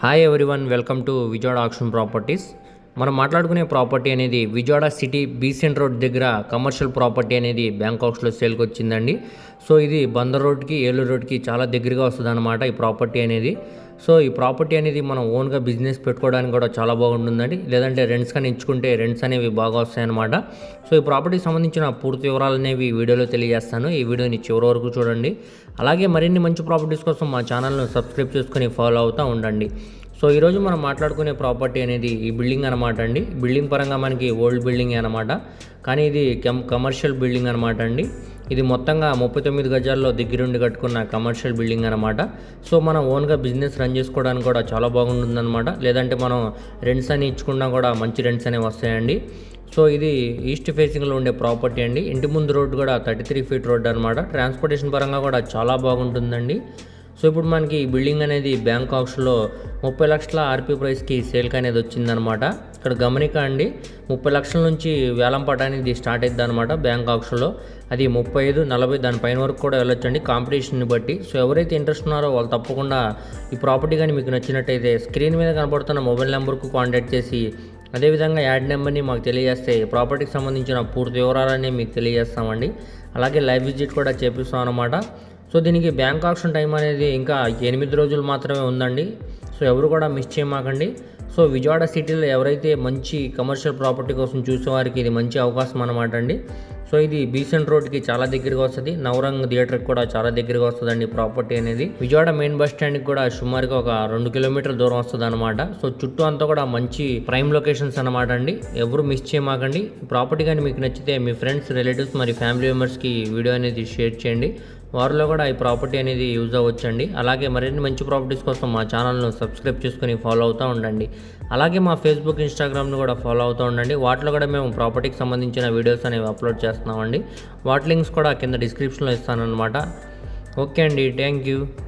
Hi everyone welcome to Vijayawada auction properties మనం మాట్లాడుకునే property అనేది విజయవాడ సిటీ బీసెంట్ రోడ్ దగ్గర కమర్షియల్ ప్రాపర్టీ అనేది బ్యాంకాక్స్లో సేల్కి వచ్చిందండి. సో ఇది బందర్ రోడ్కి ఏలూరు రోడ్కి చాలా దగ్గరగా వస్తుంది అనమాట ఈ ప్రాపర్టీ అనేది. సో ఈ ప్రాపర్టీ అనేది మనం ఓన్గా బిజినెస్ పెట్టుకోవడానికి కూడా చాలా బాగుంటుందండి. లేదంటే రెంట్స్ కానీ ఇచ్చుకుంటే రెంట్స్ అనేవి బాగా వస్తాయన్నమాట. సో ఈ ప్రాపర్టీకి సంబంధించిన పూర్తి వివరాలు అనేవి ఈ వీడియోలో తెలియజేస్తాను. ఈ వీడియోని చివరి వరకు చూడండి. అలాగే మరిన్ని మంచి ప్రాపర్టీస్ కోసం మా ఛానల్ను సబ్స్క్రైబ్ చేసుకుని ఫాలో అవుతూ ఉండండి. సో ఈరోజు మనం మాట్లాడుకునే ప్రాపర్టీ అనేది ఈ బిల్డింగ్ అనమాట అండి. బిల్డింగ్ పరంగా మనకి ఓల్డ్ బిల్డింగ్ అనమాట కానీ ఇది కమ్ కమర్షియల్ బిల్డింగ్ అనమాట అండి. ఇది మొత్తంగా ముప్పై తొమ్మిది గజాల్లో దగ్గరుండి కట్టుకున్న కమర్షియల్ బిల్డింగ్ అనమాట సో మనం ఓన్గా బిజినెస్ రన్ చేసుకోవడానికి కూడా చాలా బాగుంటుందన్నమాట. లేదంటే మనం రెంట్స్ అని ఇచ్చుకున్నా కూడా మంచి రెంట్స్ అనేవి వస్తాయండి. సో ఇది ఈస్ట్ ఫేసింగ్లో ఉండే ప్రాపర్టీ అండి. ఇంటి ముందు రోడ్డు కూడా థర్టీ త్రీ ఫీట్ రోడ్ అనమాట ట్రాన్స్పోర్టేషన్ పరంగా కూడా చాలా బాగుంటుందండి. సో ఇప్పుడు మనకి ఈ బిల్డింగ్ అనేది బ్యాంకాక్స్లో ముప్పై లక్షల ఆర్పీ ప్రైస్కి సేల్కి అనేది వచ్చిందనమాట ఇక్కడ గమనిక అండి ముప్పై లక్షల నుంచి వేలంపాట అనేది స్టార్ట్ అవుతుంది అనమాట బ్యాంక్ ఆక్స్లో అది ముప్పై ఐదు నలభై దానిపైన వరకు కూడా వెళ్ళొచ్చండి కాంపిటీషన్ని బట్టి. సో ఎవరైతే ఇంట్రెస్ట్ ఉన్నారో వాళ్ళు తప్పకుండా ఈ ప్రాపర్టీ కానీ మీకు నచ్చినట్టయితే స్క్రీన్ మీద కనబడుతున్న మొబైల్ నెంబర్కు కాంటాక్ట్ చేసి అదేవిధంగా యాడ్ నెంబర్ని మాకు తెలియజేస్తే ప్రాపర్టీకి సంబంధించిన పూర్తి వివరాలన్నీ మీకు తెలియజేస్తామండి. అలాగే లైవ్ విజిట్ కూడా చేపిస్తాం అనమాట సో దీనికి బ్యాంక్ ఆప్షన్ టైం అనేది ఇంకా ఎనిమిది రోజులు మాత్రమే ఉందండి. సో ఎవరు కూడా మిస్ చేయమాకండి. సో విజయవాడ సిటీలో ఎవరైతే మంచి కమర్షియల్ ప్రాపర్టీ కోసం చూసే వారికి ఇది మంచి అవకాశం అనమాట అండి. సో ఇది బీసెంట్ రోడ్కి చాలా దగ్గరగా వస్తుంది. నవరంగ్ థియేటర్కి కూడా చాలా దగ్గరగా వస్తుందండి ప్రాపర్టీ అనేది. విజయవాడ మెయిన్ బస్ స్టాండ్కి కూడా సుమారుగా ఒక రెండు కిలోమీటర్ల దూరం వస్తుంది అనమాట సో చుట్టూ అంతా కూడా మంచి ప్రైమ్ లొకేషన్స్ అనమాట అండి. ఎవరు మిస్ చేయమాకండి. ప్రాపర్టీ కానీ మీకు నచ్చితే మీ ఫ్రెండ్స్ రిలేటివ్స్ మరి ఫ్యామిలీ మెంబర్స్కి వీడియో అనేది షేర్ చేయండి. వారిలో కూడా ఈ ప్రాపర్టీ అనేది యూజ్ అవ్వచ్చండి. అలాగే మరిన్ని మంచి ప్రాపర్టీస్ కోసం మా ఛానల్ను సబ్స్క్రైబ్ చేసుకుని ఫాలో అవుతూ ఉండండి. అలాగే మా ఫేస్బుక్ ఇన్స్టాగ్రామ్ను కూడా ఫాలో అవుతూ ఉండండి. వాటిలో కూడా మేము ప్రాపర్టీకి సంబంధించిన వీడియోస్ అనేవి అప్లోడ్ చేస్తున్నామండి. వాటి లింక్స్ కూడా కింద డిస్క్రిప్షన్లో ఇస్తానన్నమాట. ఓకే అండి. Thank you.